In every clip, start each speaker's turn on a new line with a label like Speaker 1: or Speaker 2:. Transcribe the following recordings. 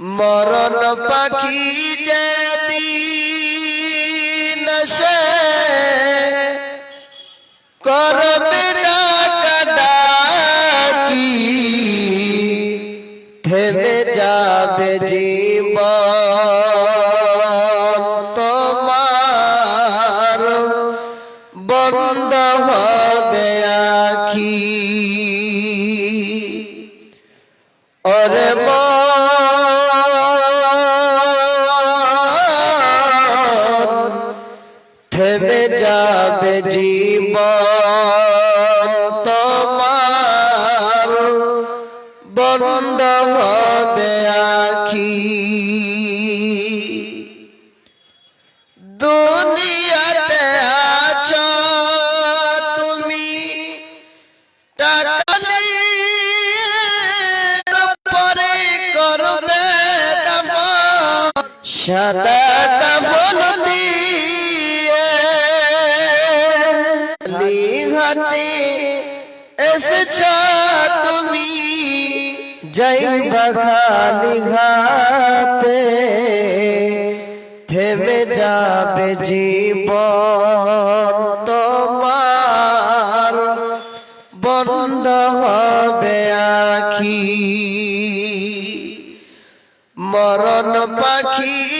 Speaker 1: মরণ পাখি যেদিন সে করবে ডাকাডাকি থেমে যাবে জীবন তোমার বন্ধ হবে আখি। জীবন তোমার বন্ধ হবে আখি। দুনিয়াতে আছো তুমি পরে করবে সাদা দিয়ে লিঘাতে এসেছ তুমি জয় বখালি ঘাতে থেমে যাবে জীবন তোমার বন্ধ হবে আখি মরণ পাখি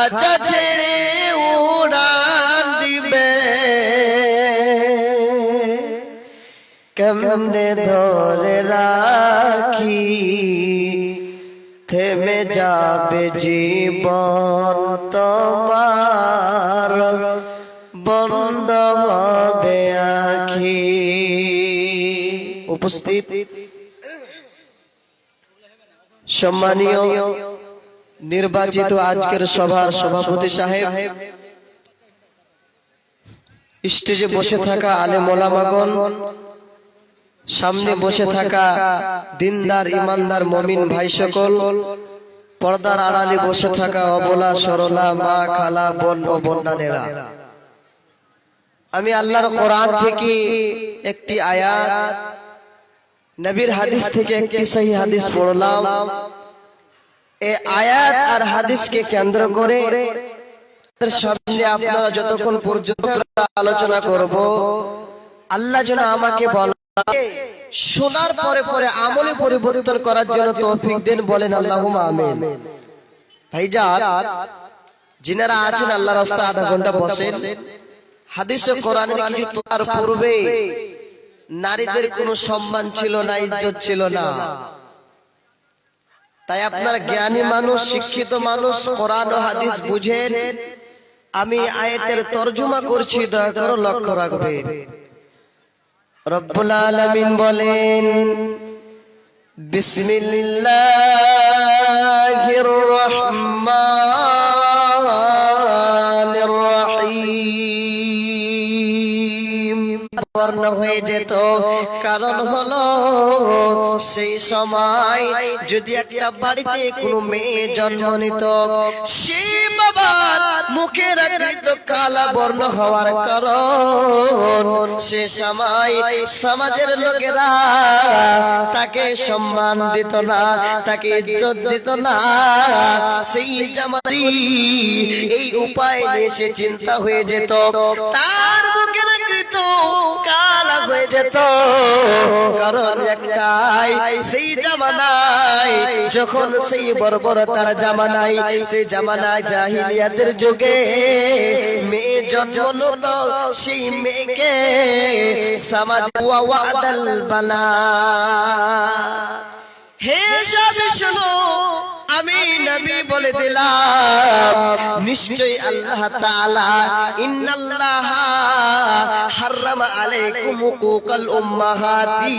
Speaker 1: খাঁচা ছেড়ে উড়ান দিবে। কেমনে ধরে রাখি? থেমে যাবে জীবন তোমার। বন্ধ হবে আখি। উপস্থিত। সম্মানীয় নির্বাচিত আজকের সভার সভাপতি সাহেব স্টেজে বসে থাকা আলে মোলামাগন সামনে বসে থাকা দিনদার ইমানদার মমিন ভাই সকল পর্দার আড়ালে বসে থাকা অবলা সরলা মা খালা বোন ও বন্যানেরা। আমি আল্লাহর কোরআন থেকে একটি আয়াত নবীর হাদিস থেকে একটি সহি হাদিস পড়লাম। এই আয়াত আর হাদিসকে কেন্দ্র করে সামনে আপনারা যতক্ষণ পর্যন্ত আলোচনা করব, আল্লাহ যেন আমাকে বলা, শোনার পরে পরে আমলে পরিবর্তন করার জন্য তৌফিক দেন বলেন আল্লাহ আমিন। ভাইজান, যিনারা আছেন আল্লাহ রাস্তা আধা ঘণ্টা বসেন, হাদিস ও কোরআনের তার পূর্বে নারীদের কোনো সম্মান ছিল না, ইজ্জত ছিল না। তাই আপনার জ্ঞানী মানুষ শিক্ষিত মানুষ কোরআন ও হাদিস বুঝেন। আমি আয়াতের তর্জমা করছি দয়া করে লক্ষ্য রাখবেন। রব্বুল আলামিন বলেন বিসমিল্লাহির বর্ণ হয়ে যেত। কারণ হলো, সেই সময় যদি একটা বাড়িতে কোনো মেয়ে জন্ম নিত সেই বাবার মুখের আকৃত কালা বর্ণ হওয়ার কারণ। সে সময় সমাজের লোকেরা তাকে সম্মান দিত না, তাকে ইজ্জত দিত না। সেই জামারি এই উপায় নিয়ে সে চিন্তা হয়ে যেত। তার মুখের আকৃত কালা হয়ে যেত। কারণ একটাই, সেই জামানায়, যখন সেই বর্বরতার জামানায়, সেই জামানায় জাহিলিয়াতের যুগে মেয়ে জন্ম নিত সেই মেয়েকে সমাজ ওয়াদাল বালা। হে সব শোনো, আমি নবী বলে দিলাম, নিশ্চয়ই আল্লাহ তাআলা ইন্নাল্লাহা হাররামা আলাইকুম হুকুকাল উম্মাহাতি